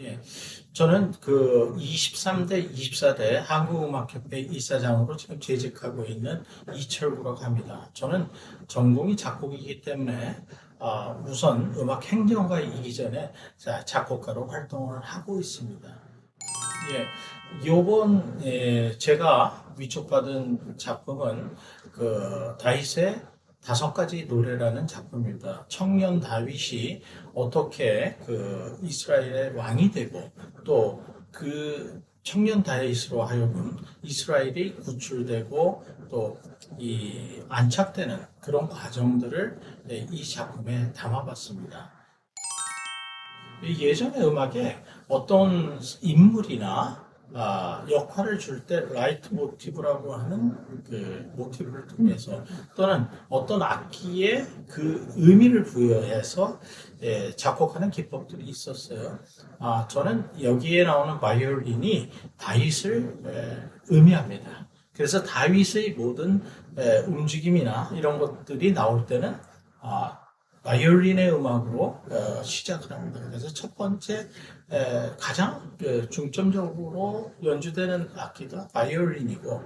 예. 저는 그 23대, 24대 한국음악협회 이사장으로 지금 재직하고 있는 이철구라고 합니다. 저는 전공이 작곡이기 때문에 아, 우선 음악 행정가에 이기 전에 자, 작곡가로 활동을 하고 있습니다. 예, 요번 예, 제가 위촉받은 작품은 그 다윗의 다섯 가지 노래라는 작품입니다. 청년 다윗이 어떻게 그 이스라엘의 왕이 되고 또 그 청년 다윗으로 하여금 이스라엘이 구출되고 또 이 안착되는 그런 과정들을 예, 이 작품에 담아봤습니다. 이 예전의 음악에 어떤 인물이나 아, 역할을 줄 때 라이트 모티브라고 하는 그 모티브를 통해서 또는 어떤 악기에 그 의미를 부여해서 예, 작곡하는 기법들이 있었어요. 아, 저는 여기에 나오는 바이올린이 다윗을 예, 의미합니다. 그래서 다윗의 모든 예, 움직임이나 이런 것들이 나올 때는 아, 바이올린의 음악으로 어, 시작을 합니다. 그래서 첫 번째 에, 가장 그 중점적으로 연주되는 악기가 바이올린이고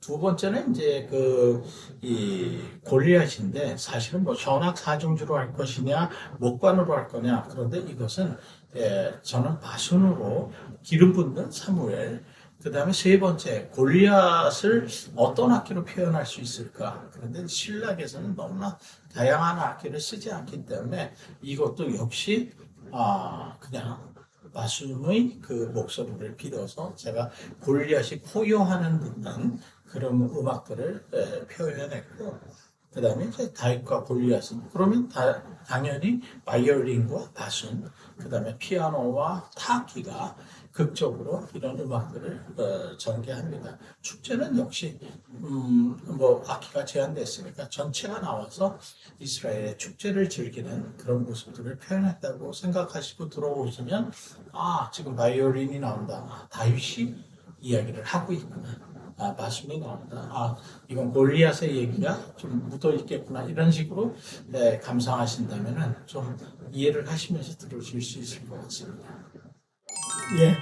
두 번째는 이제 그 이 골리앗인데 사실은 뭐 현악 사중주로 할 것이냐 목관으로 할 거냐 그런데 이것은 에, 저는 바순으로 기름 붓는 사무엘 그 다음에 세 번째, 골리앗을 어떤 악기로 표현할 수 있을까? 그런데 신락에서는 너무나 다양한 악기를 쓰지 않기 때문에 이것도 역시, 아, 그냥 마순의 그 목소리를 빌어서 제가 골리앗이 포효하는 듯한 그런 음악들을 에, 표현했고, 그 다음에 이제 다윗과 골리앗은 그러면 다, 당연히 바이올린과 바순, 그 다음에 피아노와 타악기가 극적으로 이런 음악들을 어, 전개합니다. 축제는 역시 음, 뭐 악기가 제한됐으니까 전체가 나와서 이스라엘의 축제를 즐기는 그런 모습들을 표현했다고 생각하시고 들어오시면 아 지금 바이올린이 나온다. 아, 다윗이 이야기를 하고 있구나. 아, 마순이 나온다. 아, 이건 골리앗의 얘기가 좀 묻어 있겠구나. 이런 식으로 네, 감상하신다면은 좀 이해를 하시면서 들으실 수 있을 것 같습니다. 예,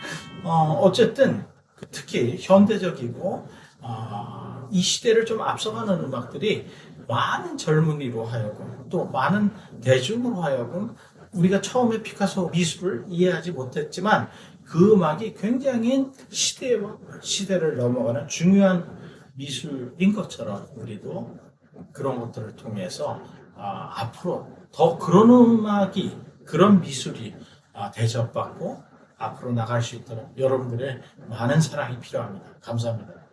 어, 어쨌든 특히 현대적이고 아, 이 시대를 좀 앞서가는 음악들이 많은 젊은이로 하여금 또 많은 대중으로 하여금 우리가 처음에 피카소 미술을 이해하지 못했지만 그 음악이 굉장히 시대와 시대를 넘어가는 중요한 미술인 것처럼 우리도 그런 것들을 통해서 아, 앞으로 더 그런 음악이 그런 미술이 아, 대접받고 앞으로 나갈 수 있도록 여러분들의 많은 사랑이 필요합니다. 감사합니다.